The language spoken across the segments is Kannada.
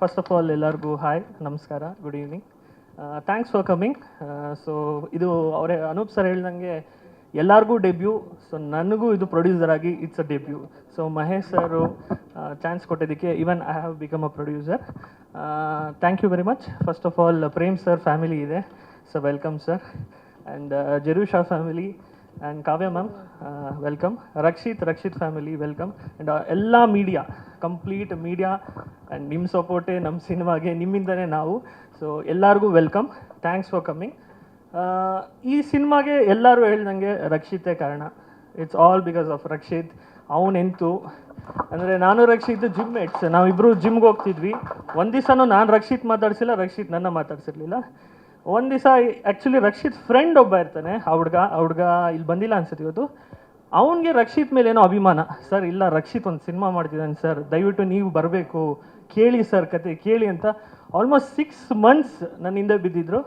ಫಸ್ಟ್ ಆಫ್ ಆಲ್ ಎಲ್ಲರಿಗೂ ಹಾಯ್ ನಮಸ್ಕಾರ good evening thanks for coming so ಇದು ಅವರೇ, ಅನೂಪ್ ಸರ್ ಹೇಳ್ದಂಗೆ ಎಲ್ಲರಿಗೂ ಡೆಬ್ಯೂ ಸೊ ನನಗೂ ಇದು ಪ್ರೊಡ್ಯೂಸರ್ ಆಗಿ it's a debut so Mahesh sir chance ಕೊಟ್ಟಿದ್ದಕ್ಕೆ even I have become a producer thank you very much first of all Prem sir family ಇದೆ so welcome sir and Jerusha family and Kavya ma'am welcome Rakshit Rakshit family welcome and ಎಲ್ಲ ಮೀಡಿಯಾ ಕಂಪ್ಲೀಟ್ ಮೀಡಿಯಾ ಆ್ಯಂಡ್ ನಿಮ್ಮ ಸಪೋರ್ಟೇ ನಮ್ಮ ಸಿನಿಮಾಗೆ ನಿಮ್ಮಿಂದನೇ ನಾವು ಸೊ ಎಲ್ಲರಿಗೂ ವೆಲ್ಕಮ್ ಥ್ಯಾಂಕ್ಸ್ ಫಾರ್ ಕಮ್ಮಿಂಗ್ ಈ ಸಿನಿಮಾಗೆ ಎಲ್ಲರೂ ಹೇಳ್ದಂಗೆ ರಕ್ಷಿತೇ ಕಾರಣ it's all because of Rakshit ಅವನೆಂತು ಅಂದರೆ ನಾನು ರಕ್ಷಿತ್ ಜಿಮ್ ಮೇಟ್ಸ್ ನಾವಿಬ್ಬರು ಜಿಮ್ಗೆ ಹೋಗ್ತಿದ್ವಿ ಒಂದು ದಿವಸನೂ ನಾನು ರಕ್ಷಿತ್ ಮಾತಾಡ್ಸಿಲ್ಲ ರಕ್ಷಿತ್ ನನ್ನ ಮಾತಾಡ್ಸಿರ್ಲಿಲ್ಲ ಒಂದು ದಿವಸ ಆ್ಯಕ್ಚುಲಿ ರಕ್ಷಿತ್ ಫ್ರೆಂಡ್ ಒಬ್ಬ ಇರ್ತಾನೆ, ಆ ಹುಡ್ಗ ಆ ಹುಡ್ಗ ಇಲ್ಲಿ ಬಂದಿಲ್ಲ ಅನ್ಸುತ್ತೆ ಇವತ್ತು. ಅವನಿಗೆ ರಕ್ಷಿತ್ ಮೇಲೆ ಏನೋ ಅಭಿಮಾನ. ಸರ್, ಇಲ್ಲ, ರಕ್ಷಿತ್ ಒಂದು ಸಿನಿಮಾ ಮಾಡ್ತಿದ್ದಾನೆ ಸರ್, ದಯವಿಟ್ಟು ನೀವು ಬರಬೇಕು, ಕೇಳಿ ಸರ್ ಕತೆ, ಕೇಳಿ ಅಂತ. ಆಲ್ಮೋಸ್ಟ್ ಸಿಕ್ಸ್ ಮಂತ್ಸ್ ನನ್ನ ಹಿಂದೆ ಬಿದ್ದಿದ್ರು.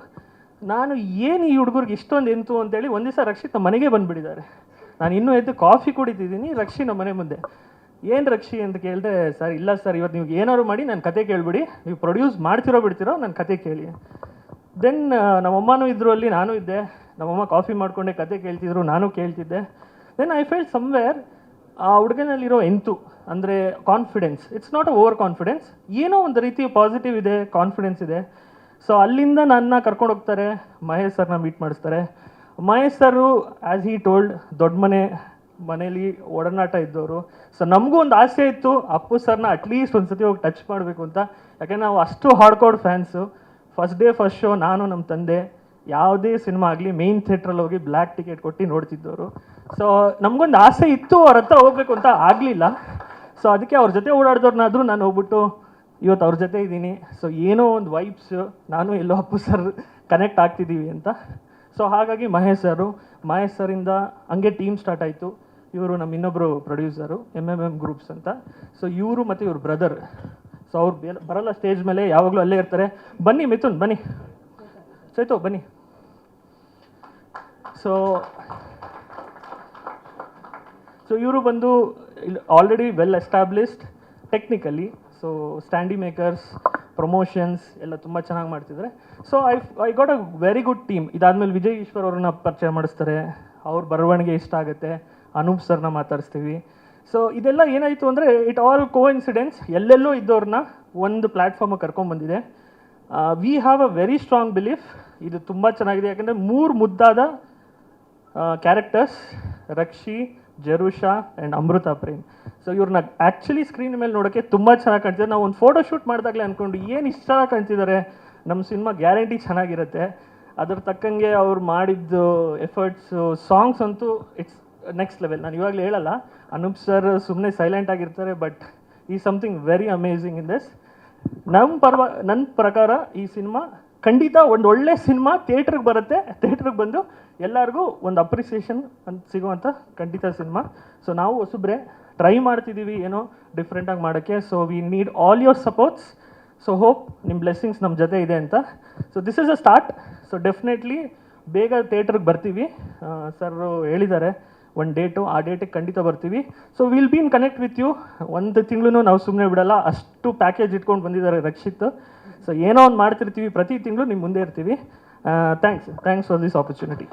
ನಾನು ಏನು ಈ ಹುಡುಗರಿಗೆ ಇಷ್ಟೊಂದು ಎಂತು ಅಂತೇಳಿ ಒಂದು ದಿವಸ ರಕ್ಷಿತ್ ಮನೆಗೆ ಬಂದುಬಿಟ್ಟಿದ್ದಾರೆ. ನಾನು ಇನ್ನೂ ಎದ್ದು ಕಾಫಿ ಕುಡಿತಿದ್ದೀನಿ, ರಕ್ಷಿ ನಮ್ಮ ಮನೆ ಮುಂದೆ. ಏನು ರಕ್ಷಿ? ಅಂತ ಕೇಳಿದೆ, ಸರ್, ಇಲ್ಲ ಸರ್ ಇವತ್ತು ನೀವು ಏನಾದ್ರು ಮಾಡಿ ನಾನು ಕತೆ ಕೇಳಿಬಿಡಿ. ನೀವು ಪ್ರೊಡ್ಯೂಸ್ ಮಾಡ್ತಿರೋ ಬಿಡ್ತಿರೋ ನನ್ನ ಕತೆ ಕೇಳಿ. ದೆನ್ ನಮ್ಮಮ್ಮನೂ ಇದ್ರು ಅಲ್ಲಿ, ನಾನು ಇದ್ದೆ. ನಮ್ಮಮ್ಮ ಕಾಫಿ ಮಾಡಿಕೊಂಡೆ, ಕತೆ ಕೇಳ್ತಿದ್ರು, ನಾನು ಕೇಳ್ತಿದ್ದೆ. ದೆನ್ ಐ ಫೆಲ್ ಸಮ್ವೇರ್ ಆ ಹುಡುಗನಲ್ಲಿರೋ ಎಂತು, ಅಂದರೆ confidence it's not a over confidence ಏನೋ ಒಂದು ರೀತಿ ಪಾಸಿಟಿವ್ ಇದೆ ಕಾನ್ಫಿಡೆನ್ಸ್ ಇದೆ. ಸೊ ಅಲ್ಲಿಂದ ನನ್ನ ಕರ್ಕೊಂಡು ಹೋಗ್ತಾರೆ. ಮಹೇಶ್ ಸರ್ನ ಮೀಟ್ ಮಾಡಿಸ್ತಾರೆ. Mahesh sir as he told ದೊಡ್ಡ ಮನೆ, ಮನೇಲಿ ಒಡನಾಟ ಇದ್ದವರು. ಸೊ ನಮಗೂ ಒಂದು ಆಸೆ ಇತ್ತು, ಅಪ್ಪು ಸರ್ನ ಅಟ್ಲೀಸ್ಟ್ ಒಂದು ಸತಿ ಹೋಗಿ ಟಚ್ ಮಾಡಬೇಕು ಅಂತ. ಯಾಕೆಂದ್ರೆ ನಾವು ಅಷ್ಟು hardcore fans first day first show ನಾನು ನಮ್ಮ ತಂದೆ ಯಾವುದೇ ಸಿನಿಮಾ ಆಗಲಿ ಮೇನ್ ಥಿಯೇಟ್ರಲ್ಲಿ ಹೋಗಿ ಬ್ಲ್ಯಾಕ್ ಟಿಕೆಟ್ ಕೊಟ್ಟು ನೋಡ್ತಿದ್ದವರು. ಸೊ ನಮಗೊಂದು ಆಸೆ ಇತ್ತು ಅವ್ರ ಹತ್ರ ಹೋಗ್ಬೇಕು ಅಂತ ಆಗಲಿಲ್ಲ. ಸೊ ಅದಕ್ಕೆ ಅವ್ರ ಜೊತೆ ಓಡಾಡಿದವ್ರನ್ನಾದರೂ ನಾನು ಹೋಗ್ಬಿಟ್ಟು ಇವತ್ತು ಅವ್ರ ಜೊತೆ ಇದ್ದೀನಿ. ಸೊ ಏನೋ ಒಂದು ವೈಬ್ಸ್ ನಾನು ಎಲ್ಲೋ ಅಪ್ಪು ಸರ್ ಕನೆಕ್ಟ್ ಆಗ್ತಿದ್ದೀವಿ ಅಂತ. ಸೊ ಹಾಗಾಗಿ ಮಹೇಶ್ ಸರು, ಮಹೇಶ್ ಸರಿಂದ ಹಂಗೆ ಟೀಮ್ ಸ್ಟಾರ್ಟ್ ಆಯಿತು. ಇವರು ನಮ್ಮ ಇನ್ನೊಬ್ಬರು producer M M M groups ಅಂತ. ಸೊ ಇವರು ಮತ್ತು ಇವ್ರ ಬ್ರದರ್ ಸೊ ಅವ್ರು ಬರಲ್ಲ ಸ್ಟೇಜ್ ಮೇಲೆ, ಯಾವಾಗಲೂ ಅಲ್ಲೇ ಇರ್ತಾರೆ. ಬನ್ನಿ ಮಿಥುನ್, ಬನ್ನಿ. ಚೈತು, ಬನ್ನಿ. ಸೊ ಸೊ ಇವರು ಬಂದು already well established technically so ಸ್ಟ್ಯಾಂಡಿ makers promotions ಎಲ್ಲ ತುಂಬ ಚೆನ್ನಾಗಿ ಮಾಡ್ತಿದ್ದಾರೆ so I I got a very good team ಇದಾದ್ಮೇಲೆ ವಿಜಯ್ ಈಶ್ವರ್ ಅವ್ರನ್ನ ಪರಿಚಯ ಮಾಡಿಸ್ತಾರೆ. ಅವ್ರ ಬರವಣಿಗೆ ಇಷ್ಟ ಆಗುತ್ತೆ. ಅನೂಪ್ ಸರ್ನ ಮಾತಾಡಿಸ್ತೀವಿ. ಸೊ ಇದೆಲ್ಲ ಏನಾಯಿತು ಅಂದರೆ ಇಟ್ ಆಲ್ ಕೋ ಇನ್ಸಿಡೆನ್ಸ್ ಎಲ್ಲೆಲ್ಲೋ ಇದ್ದವ್ರನ್ನ ಒಂದು ಪ್ಲ್ಯಾಟ್ಫಾರ್ಮಿಗೆ ಕರ್ಕೊಂಡ್ಬಂದಿದೆ we have a very strong belief ಇದು ತುಂಬ ಚೆನ್ನಾಗಿದೆ. ಯಾಕಂದರೆ ಮೂರು ಮುದ್ದಾದ characters Rakshi, Jerusha and Amrutha Prem. So ಇವ್ರನ್ನ ಆ್ಯಕ್ಚುಲಿ ಸ್ಕ್ರೀನ್ ಮೇಲೆ ನೋಡೋಕ್ಕೆ ತುಂಬ ಚೆನ್ನಾಗಿ ಕಾಣ್ತಿದೆ ನಾವು ಒಂದು ಫೋಟೋ ಶೂಟ್ ಮಾಡಿದಾಗಲೇ ಅಂದ್ಕೊಂಡು ಏನು ಇಷ್ಟ ಕಾಣ್ತಿದ್ದಾರೆ. ನಮ್ಮ ಸಿನಿಮಾ ಗ್ಯಾರಂಟಿ ಚೆನ್ನಾಗಿರುತ್ತೆ. ಅದ್ರ ತಕ್ಕಂಗೆ ಅವ್ರು ಮಾಡಿದ್ದು ಎಫರ್ಟ್ಸು ಸಾಂಗ್ಸ್ ಅಂತೂ ಇಟ್ಸ್ ನೆಕ್ಸ್ಟ್ ಲೆವೆಲ್ ನಾನು ಇವಾಗಲೇ ಹೇಳಲ್ಲ, ಅನೂಪ್ ಸರ್ ಸುಮ್ಮನೆ ಸೈಲೆಂಟ್ ಆಗಿರ್ತಾರೆ ಬಟ್ ಈ something very amazing in this ನಮ್ಮ ಪರ್ವ ನನ್ನ ಪ್ರಕಾರ ಈ ಸಿನಿಮಾ ಖಂಡಿತ ಒಂದು ಒಳ್ಳೆ ಸಿನಿಮಾ ಥಿಯೇಟ್ರಿಗೆ ಬರುತ್ತೆ ಥಿಯೇಟ್ರಿಗೆ ಬಂದು ಎಲ್ಲರಿಗೂ ಒಂದು ಅಪ್ರಿಸಿಯೇಷನ್ ಅಂತ ಸಿಗುವಂಥ ಖಂಡಿತ ಸಿನಿಮಾ. ಸೊ ನಾವು ಹೊಸಬ್ರೆ ಟ್ರೈ ಮಾಡ್ತಿದ್ದೀವಿ ಏನೋ ಡಿಫ್ರೆಂಟಾಗಿ ಮಾಡೋಕ್ಕೆ. So we need all your supports so hope ನಿಮ್ಮ ಬ್ಲೆಸ್ಸಿಂಗ್ಸ್ ನಮ್ಮ ಜೊತೆ ಇದೆ ಅಂತ. So this is a start so definitely ಬೇಗ ಥಿಯೇಟ್ರಿಗೆ ಬರ್ತೀವಿ. ಸರ್ ಹೇಳಿದ್ದಾರೆ. ಒಂದು ಡೇಟು ಆ ಡೇಟಿಗೆ ಖಂಡಿತ ಬರ್ತೀವಿ. So will be in connect with you ಒಂದು ತಿಂಗಳು ನಾವು ಸುಮ್ಮನೆ ಬಿಡಲ್ಲ. ಅಷ್ಟು ಪ್ಯಾಕೇಜ್ ಇಟ್ಕೊಂಡು ಬಂದಿದ್ದಾರೆ ರಕ್ಷಿತ್. ಸೊ ಏನೋ ಒಂದು ಮಾಡ್ತಿರ್ತೀವಿ. ಪ್ರತಿ ತಿಂಗಳು ನಿಮ್ಮ ಮುಂದೆ ಇರ್ತೀವಿ. Thanks thanks for this opportunity